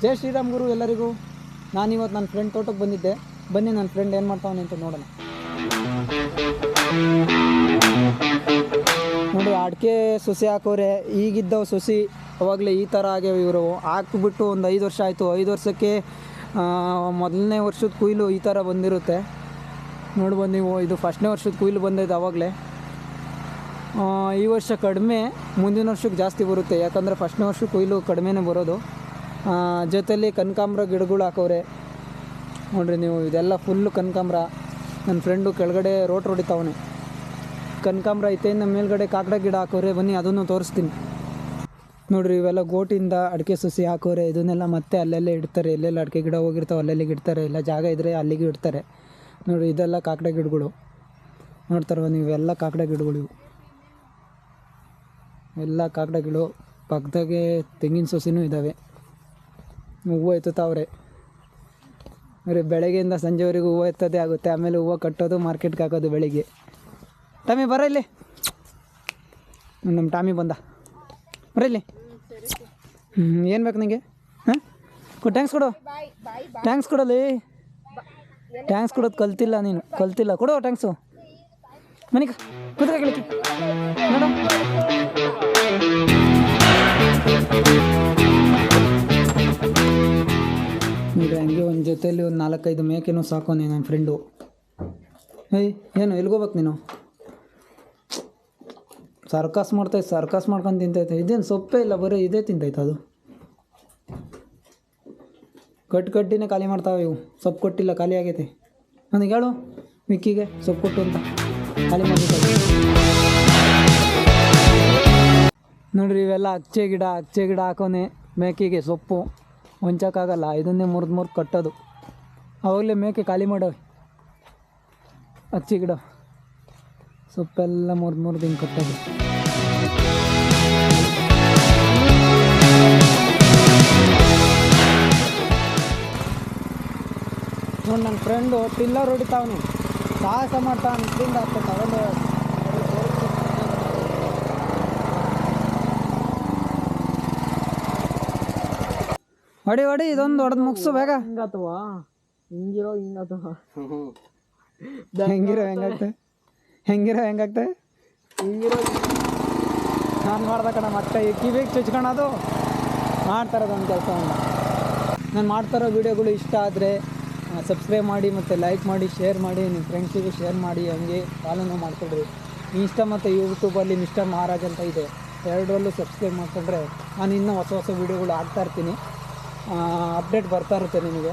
ಜೈ ಶ್ರೀರಾಮ್ ಗುರು ಎಲ್ಲರಿಗೂ. ನಾನಿವತ್ತು ನನ್ನ ಫ್ರೆಂಡ್ ತೋಟಕ್ಕೆ ಬಂದಿದ್ದೆ. ಬನ್ನಿ ನನ್ನ ಫ್ರೆಂಡ್ ಏನು ಮಾಡ್ತಾವನೆ ಅಂತ ನೋಡೋಣ. ನೋಡಿ, ಅಡಿಕೆ ಸೊಸೆ ಹಾಕೋರೆ, ಈಗಿದ್ದವು ಸೊಸಿ, ಅವಾಗಲೇ ಈ ಥರ ಆಗ್ಯಾವ ಇವರು. ಹಾಕ್ಬಿಟ್ಟು ಒಂದು ಐದು ವರ್ಷ ಆಯಿತು. ಐದು ವರ್ಷಕ್ಕೆ ಮೊದಲನೇ ವರ್ಷದ ಕುಯ್ಲು ಈ ಥರ ಬಂದಿರುತ್ತೆ. ನೋಡ್ಬೋದು ನೀವು ಇದು ಫಸ್ಟ್ನೇ ವರ್ಷದ ಕುಯ್ಲು ಬಂದಿದೆ ಅವಾಗಲೇ. ಈ ವರ್ಷ ಕಡಿಮೆ, ಮುಂದಿನ ವರ್ಷಕ್ಕೆ ಜಾಸ್ತಿ ಬರುತ್ತೆ. ಯಾಕಂದರೆ ಫಸ್ಟ್ನೇ ವರ್ಷ ಕೊಯ್ಲು ಕಡಿಮೆನೇ ಬರೋದು. ಜೊತೆಲಿ ಕನಕಾಂಬ್ರ ಗಿಡಗಳು ಹಾಕವ್ರೆ. ನೋಡ್ರಿ ನೀವು, ಇದೆಲ್ಲ ಫುಲ್ಲು ಕನಕಾಂಬ್ರ. ನನ್ನ ಫ್ರೆಂಡು ಕೆಳಗಡೆ ರೋಟ್ ಹೊಡಿತಾವನೆ. ಕನಕಾಂಬ್ರ ಐತೆ ನಮ್ಮ ಮೇಲ್ಗಡೆ ಕಾಕಡ ಗಿಡ ಹಾಕೋರೆ ಬನ್ನಿ ಅದನ್ನು ತೋರಿಸ್ತೀನಿ. ನೋಡ್ರಿ, ಇವೆಲ್ಲ ಗೋಟಿಂದ ಅಡಿಕೆ ಸಸಿ ಹಾಕೋರೆ ಇದನ್ನೆಲ್ಲ ಮತ್ತೆ ಅಲ್ಲೆಲ್ಲೇ ಇಡ್ತಾರೆ. ಎಲ್ಲೆಲ್ಲ ಅಡಿಕೆ ಗಿಡ ಹೋಗಿರ್ತಾವೆ ಅಲ್ಲೆಲ್ಲಿಗೆ ಇಡ್ತಾರೆ. ಇಲ್ಲ ಜಾಗ ಇದ್ದರೆ ಅಲ್ಲಿಗೆ ಇಡ್ತಾರೆ. ನೋಡ್ರಿ, ಇದೆಲ್ಲ ಕಾಕಡ ಗಿಡಗಳು. ನೋಡ್ತಾರವ ನೀವೆಲ್ಲ ಕಾಕಡ ಗಿಡಗಳು ಇವು. ಎಲ್ಲ ಕಾಕಡ ಗಿಡ ಪಕ್ಕದಾಗೆ ತೆಂಗಿನ ಸೊಸಿನೂ ಇದ್ದಾವೆ ಹೂವು ಎತ್ತುತ್ತಾವ್ರೆ. ಅಂದರೆ ಬೆಳಗ್ಗೆಯಿಂದ ಸಂಜೆವರೆಗೂ ಹೂವು ಎತ್ತದೇ ಆಗುತ್ತೆ. ಆಮೇಲೆ ಹೂವು ಕಟ್ಟೋದು ಮಾರ್ಕೆಟ್ಗೆ ಹಾಕೋದು ಬೆಳಿಗ್ಗೆ. ಟಾಮಿ, ಬರ ಇಲ್ಲಿ. ನಮ್ಮ ಟಾಮಿ ಬಂದ. ಬರ ಇಲ್ಲಿ. ಹ್ಞೂ ಏನು ಬೇಕು ನನಗೆ ಹಾಂ? ಟ್ಯಾಂಕ್ಸ್ ಕೊಡು. ಟ್ಯಾಂಕ್ಸ್ ಕೊಡಲಿ ಟ್ಯಾಂಕ್ಸ್ ಕೊಡೋದು ಕಲ್ತಿಲ್ಲ ನೀನು. ಕಲ್ತಿಲ್ಲ. ಕೊಡು ಟ್ಯಾಂಕ್ಸು ಕುದುರೆ ಕೂತ್ಕೊಳ್ಳಿ ಮೇಡಮ್ ಜೊತೆಯಲ್ಲಿ ಒಂದು ನಾಲ್ಕೈದು ಮೇಕೆನೂ ಸಾಕೋನೆ ನನ್ನ ಫ್ರೆಂಡು ಏಯ್, ಏನು ಎಲ್ಗೋಬೇಕು ನೀನು? ಸರ್ಕಸ್ ಮಾಡ್ತೈತೆ ಸರ್ಕಸ್ ಮಾಡ್ಕೊಂಡು ತಿಂತೈತೆ. ಇದೇನು ಸೊಪ್ಪೇ ಇಲ್ಲ, ಬರೀ ಇದೇ ತಿಂತೈತೆ ಅದು. ಕಟ್ ಕಟ್ಟಿನೇ ಖಾಲಿ ಮಾಡ್ತಾವೆ ಇವು. ಸೊಪ್ಪು ಕೊಟ್ಟಿಲ್ಲ, ಖಾಲಿ ಆಗೈತೆ. ನನಗೆ ಹೇಳು, ಮಿಕ್ಕಿಗೆ ಸೊಪ್ಪು ಕೊಟ್ಟು ಅಂತ. ಖಾಲಿ ಮಾಡಿ ನೋಡ್ರಿ, ಇವೆಲ್ಲ ಅಚ್ಚೆ ಗಿಡ ಅಚ್ಚೆ ಗಿಡ ಹಾಕೋನೆ ಮೇಕೆಗೆ ಸೊಪ್ಪು. ಹೊಂಚಕ್ಕಾಗಲ್ಲ, ಇದನ್ನೇ ಮುರಿದು ಮುರಿದು ಕಟ್ಟೋದು. ಅವಾಗಲೇ ಮೇಕೆ ಖಾಲಿ ಮಾಡವೆ. ಹಚ್ಚಿ ಗಿಡ. ಸೊಪ್ಪೆಲ್ಲ ಮೂರು ಮೂರು ದಿನ ಕಟ್ಟೋದು ನೋಡಿ ನನ್ನ ಫ್ರೆಂಡು ಪಿಲ್ಲರ್ ಹೊಡಿತಾವನು. ಸಾಹಸ ಇದರಿಂದ ಆಗ್ತದೆ ತಗೊಂಡು ಹೊಡಿ ಹೊಡಿ, ಇದೊಂದು ಹೊಡೆದು ಮುಗಿಸು ಬೇಗ. ಹಿಂಗಾತವ? ಹಿಂಗಿರೋ ಹಿಂಗಾತವ ಹೆಂಗಿರೋ ಹೆಂಗಾಗ್ತದೆ ಹೆಂಗಿರೋ ಹೆಂಗಾಗ್ತದೆ ಹಿಂಗಿರೋ ನಾನು ಮಾಡ್ದೆ ಕಣ ಮತ್ತೆ ಈ ಕಿವಿಗೆ ಚುಚ್ಕೊಳೋದು. ಮಾಡ್ತಾರದು ಒಂದು ಕೆಲಸ ನಾನು ಮಾಡ್ತಾರೋ ವೀಡಿಯೋಗಳು ಇಷ್ಟ ಆದರೆ ಸಬ್ಸ್ಕ್ರೈಬ್ ಮಾಡಿ ಮತ್ತು ಲೈಕ್ ಮಾಡಿ ಶೇರ್ ಮಾಡಿ ನಿಮ್ಮ ಫ್ರೆಂಡ್ಸಿಗೆ ಶೇರ್ ಮಾಡಿ ಹಂಗೆ ಫಾಲೋನು ಮಾಡ್ಕೊಡ್ರಿ ಇನ್ಸ್ಟಾ ಮತ್ತು ಯೂಟ್ಯೂಬಲ್ಲಿ ಮಿಸ್ಟರ್ ಮಹಾರಾಜ್ ಅಂತ ಇದೆ. ಎರಡರಲ್ಲೂ ಸಬ್ಸ್ಕ್ರೈಬ್ ಮಾಡಿಕೊಂಡ್ರೆ ನಾನು ಇನ್ನೂ ಹೊಸ ಹೊಸ ವೀಡಿಯೋಗಳು ಹಾಕ್ತಾ ಇರ್ತೀನಿ. ಅಪ್ಡೇಟ್ ಬರ್ತಾ ಇರುತ್ತೆ ನಿಮಗೆ.